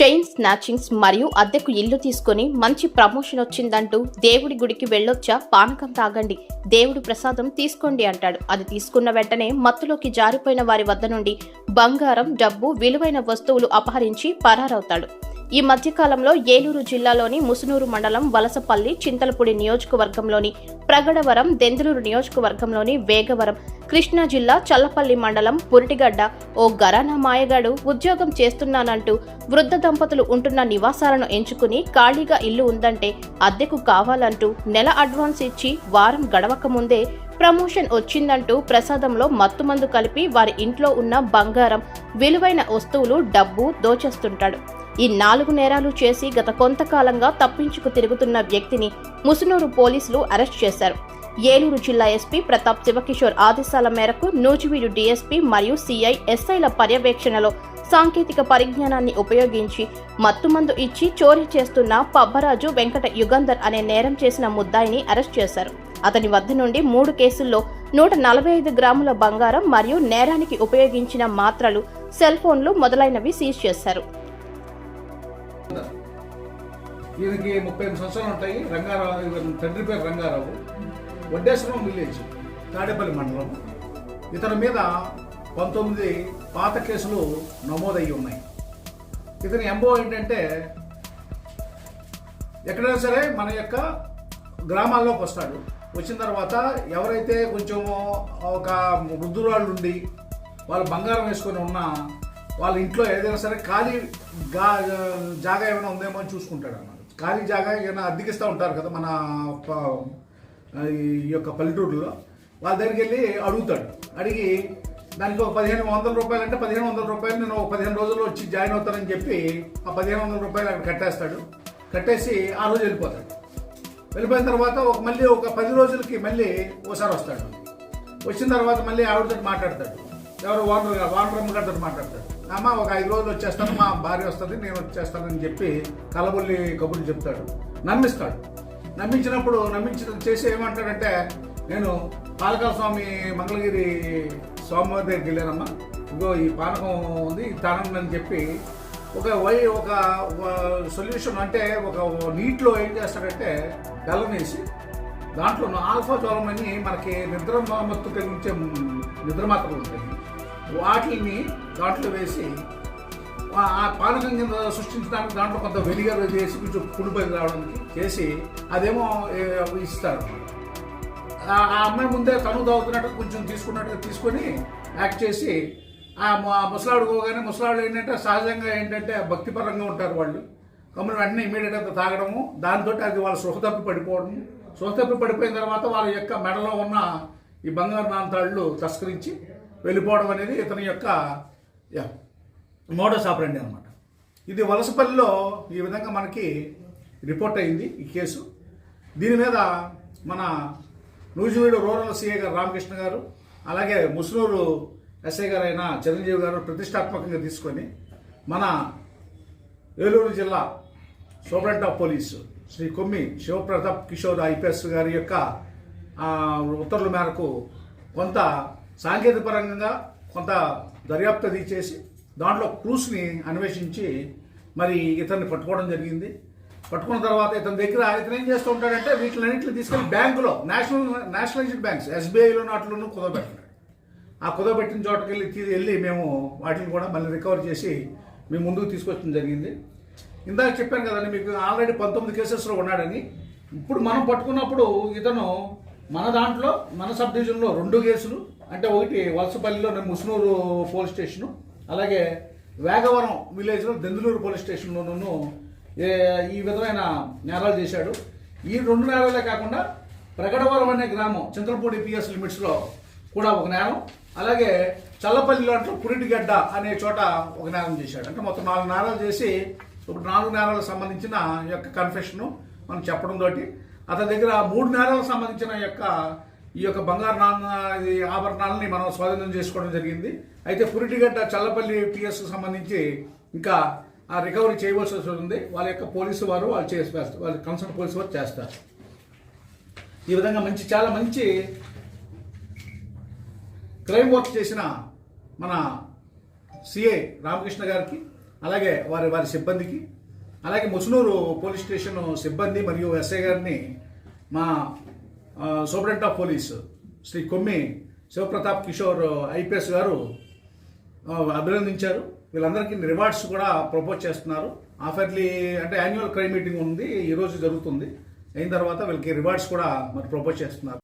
Chain snatchings మరియు అద్దెకు ఇల్లు తీసుకొని మంచి ప్రమోషన్ వచ్చిందంటూ దేవుడి గుడికి వెళ్ళొచ్చా? పానకం తాగండి. దేవుడి ప్రసాదం తీసుకోండి అంటాడు. అది తీసుకున్న వెంటనే మత్తులోకి జారిపోయిన వారి వద్ద నుండి బంగారం డబ్బు విలువైన వస్తువులు అపహరించి పరారవుతాడు. ఈ మధ్యకాలంలో ఏలూరు జిల్లాలోని ముసునూరు మండలం వలసపల్లి చింతలపూడి నియోజకవర్గంలోని ప్రగడవరం దెందులూరు నియోజకవర్గంలోని వేగవరం కృష్ణా జిల్లా చల్లపల్లి మండలం పురిటిగడ్డ ఓ గరానా మాయగాడు ఉద్యోగం చేస్తున్నానంటూ వృద్ధ దంపతులు ఉంటున్న నివాసాలను ఎంచుకుని ఖాళీగా ఇల్లు ఉందంటే అద్దెకు కావాలంటూ నెల అడ్వాన్స్ ఇచ్చి వారం గడవక ముందే ప్రమోషన్ వచ్చిందంటూ ప్రసాదంలో మత్తుమందు కలిపి వారి ఇంట్లో ఉన్న బంగారం విలువైన వస్తువులు డబ్బు దోచేస్తుంటాడు. ఈ నాలుగు నేరాలు చేసి గత కొంతకాలంగా తప్పించుకు తిరుగుతున్న వ్యక్తిని ముసునూరు పోలీసులు అరెస్ట్ చేశారు. ఏలూరు జిల్లా ఎస్పీ ప్రతాప్ శివకిషోర్ ఆదేశాల మేరకు నూజివీడు డీఎస్పీ మరియు సిఐ ఎస్ఐల పర్యవేక్షణలో సాంకేతిక పరిజ్ఞానాన్ని ఉపయోగించి మత్తుమందు ఇచ్చి చోరీ చేస్తున్న పబ్బరాజు వెంకట యుగంధర్ అనే నేరం చేసిన ముద్దాయిని అరెస్ట్ చేశారు. అతని వద్ద నుండి మూడు కేసుల్లో నూట నలభై ఐదు గ్రాముల బంగారం మరియు నేరానికి ఉపయోగించిన మాత్రలు సెల్ ఫోన్లు మొదలైనవి సీజ్ చేశారు. ఈయనకి ముప్పై ఎనిమిది సంవత్సరాలు ఉంటాయి రంగారావు తండ్రి పేరు రంగారావు. వడ్డేశ్వరం విలేజ్ తాడేపల్లి మండలం. ఇతని మీద పంతొమ్మిది పాత కేసులు నమోదయ్యి ఉన్నాయి. ఇతని ఎంబో ఏంటంటే ఎక్కడైనా సరే మన యొక్క గ్రామాల్లోకి వస్తాడు. వచ్చిన తర్వాత ఎవరైతే కొంచెం ఒక వృద్ధురాళ్ళు ఉండి వాళ్ళు బంగారం వేసుకొని ఉన్నా వాళ్ళ ఇంట్లో ఏదైనా సరే ఖాళీ గా జాగా ఏమైనా ఉందేమో అని చూసుకుంటాడు అన్నమాట. ఖాళీ జాగా ఏమైనా అద్దెకిస్తూ ఉంటారు కదా మన ఈ యొక్క పల్లెటూరులో. వాళ్ళ దగ్గరికి వెళ్ళి అడుగుతాడు. అడిగి దానికి ఒక పదిహేను వందల రూపాయలు అంటే పదిహేను వందల రూపాయలు నేను ఒక పదిహేను రోజుల్లో వచ్చి జాయిన్ అవుతానని చెప్పి ఆ పదిహేను వందల రూపాయలు అక్కడ కట్టేస్తాడు. కట్టేసి ఆ రోజు వెళ్ళిపోతాడు. వెళ్ళిపోయిన తర్వాత ఒక మళ్ళీ ఒక పది రోజులకి మళ్ళీ ఓసారి వస్తాడు. వచ్చిన తర్వాత మళ్ళీ ఆవిడతో మాట్లాడతాడు. ఎవరు వాటర్ వాటర్ అమ్మగారితో అమ్మ గారితో మాట్లాడతాడు. అమ్మ ఒక ఐదు రోజులు వచ్చేస్తాను మా భార్య వస్తుంది నేను వచ్చేస్తానని చెప్పి కలబుల్లి కబుర్లు చెప్తాడు. నమ్మిస్తాడు. నమ్మించినప్పుడు నమ్మించిన చేసి ఏమంటాడంటే నేను పాలకాల స్వామి మంగళగిరి స్వామివారి దగ్గరికి వెళ్ళానమ్మా. ఇగో ఈ పానకం ఉంది ఇది తానండి అని చెప్పి ఒక వై ఒక సొల్యూషన్ అంటే ఒక నీటిలో ఏం చేస్తాడంటే బెల్లం వేసి దాంట్లో ఆల్ఫా జ్వరం అని మనకి నిద్ర మత్తు కలిగించే నిద్ర మాత్రలు ఉంటాయి. వాటిని దాంట్లో వేసి ఆ- ఆ పానకం కింద సృష్టించడానికి దాంట్లో కొంత వెలిగర్ వేసి కొంచెం పులిపై రావడానికి చేసి అదేమో ఇస్తారు. ఆ అమ్మాయి ముందే తను తాగుతున్నట్టు కొంచెం తీసుకున్నట్టుగా తీసుకొని యాక్ట్ చేసి ఆ ముసలాడు పోగానే ముసలాడు ఏంటంటే సహజంగా ఏంటంటే భక్తిపరంగా ఉంటారు వాళ్ళు. కమ్ములు వెంటనే ఇమీడియట్గా తాగడము దాంతో అది వాళ్ళ సుఖతప్పి పడిపోవడం సుఖతప్పి పడిపోయిన తర్వాత వాళ్ళ యొక్క మెడలో ఉన్న ఈ బంగారు నాంతాళ్ళు తస్కరించి వెళ్ళిపోవడం అనేది ఇతని యొక్క మోడస్ ఆపరండి అనమాట ఇది వలసపల్లిలో ఈ విధంగా మనకి రిపోర్ట్ అయింది ఈ కేసు. దీని మీద మన నూజివీడు రూరల్ సిఐ గారు రామకృష్ణ గారు అలాగే ముసునూరు ఎస్ఐ గారు అయిన చిరంజీవి గారు ప్రతిష్టాత్మకంగా తీసుకొని మన ఏలూరు జిల్లా సూపరింట్ ఆఫ్ పోలీసు శ్రీ కొమ్మి శివప్రతాప్ కిషోర్ ఐపీఎస్ గారి యొక్క ఉత్తర్వుల మేరకు కొంత సాంకేతిక పరంగా కొంత దర్యాప్తు అది చేసి దాంట్లో క్రూస్ని అన్వేషించి మరి ఇతన్ని పట్టుకోవడం జరిగింది. పట్టుకున్న తర్వాత ఇతని దగ్గర ఇతను ఏం చేస్తూ ఉంటాడంటే వీటిలన్నింటిని తీసుకెళ్ళి బ్యాంకులో నేషనల్ నేషనలైజ్డ్ బ్యాంక్స్ ఎస్బీఐలోనూ అట్లను కుదరబెట్టాడు. ఆ కుదరబెట్టిన చోటకి వెళ్ళి వెళ్ళి మేము వాటిని కూడా మళ్ళీ రికవర్ చేసి మేము ముందుకు తీసుకొచ్చడం జరిగింది. ఇందాక చెప్పాను కదండి మీకు ఆల్రెడీ పంతొమ్మిది కేసెస్లో ఉన్నాడని. ఇప్పుడు మనం పట్టుకున్నప్పుడు ఇతను మన దాంట్లో మన సబ్ డివిజన్లో రెండు కేసులు అంటే ఒకటి వలసపల్లిలో ముసునూరు పోలీస్ స్టేషను అలాగే వేగవరం విలేజ్లో దెందులూరు పోలీస్ స్టేషన్లోనూ ఈ విధమైన నేరాలు చేశాడు. ఈ రెండు నేరాలే కాకుండా ప్రగడవరం అనే గ్రామం చింతలపూడి పిఎస్ లిమిట్స్లో కూడా ఒక నేరం అలాగే చల్లపల్లిలో అంటే కురిటిగడ్డ అనే చోట ఒక నేరం చేశాడు. అంటే మొత్తం నాలుగు నేరాలు చేసి ఇప్పుడు నాలుగు నేరాలకు సంబంధించిన యొక్క కన్ఫెషను మనం చెప్పడం తోటి అతని దగ్గర మూడు నేరాలకు సంబంధించిన యొక్క ఈ యొక్క బంగారు నాన్న ఆభరణాలని మనం స్వాధీనం చేసుకోవడం జరిగింది. అయితే పురిటిగడ్డ చల్లపల్లి పిఎస్ సంబంధించి ఇంకా ఆ రికవరీ చేయవలసి ఉంది వాళ్ళ యొక్క పోలీసు వారు వాళ్ళు చేసి వాళ్ళు కన్సల్ట్ కన్సర్న్ పోలీసు వారు చేస్తారు. ఈ విధంగా మంచి చాలా మంచి క్రైమ్ వర్క్ చేసిన మన సిఐ రామకృష్ణ గారికి అలాగే వారి వారి సిబ్బందికి అలాగే ముసునూరు పోలీస్ స్టేషన్ సిబ్బంది మరియు ఎస్ఐ గారిని మా ఆ, సూపరింటెండెంట్ ఆఫ్ పోలీస్ శ్రీ కొమ్మి శివప్రతాప్ కిషోర్ ఐపీఎస్ గారు అభినందించారు. వీళ్ళందరికీ రివార్డ్స్ కూడా ప్రపోజ్ చేస్తున్నారు. ఆఫర్లీ అంటే యాన్యువల్ క్రైమ్ మీటింగ్ ఉంది. ఈరోజు జరుగుతుంది. అయిన తర్వాత వీళ్ళకి రివార్డ్స్ కూడా మరి ప్రపోజ్ చేస్తున్నారు.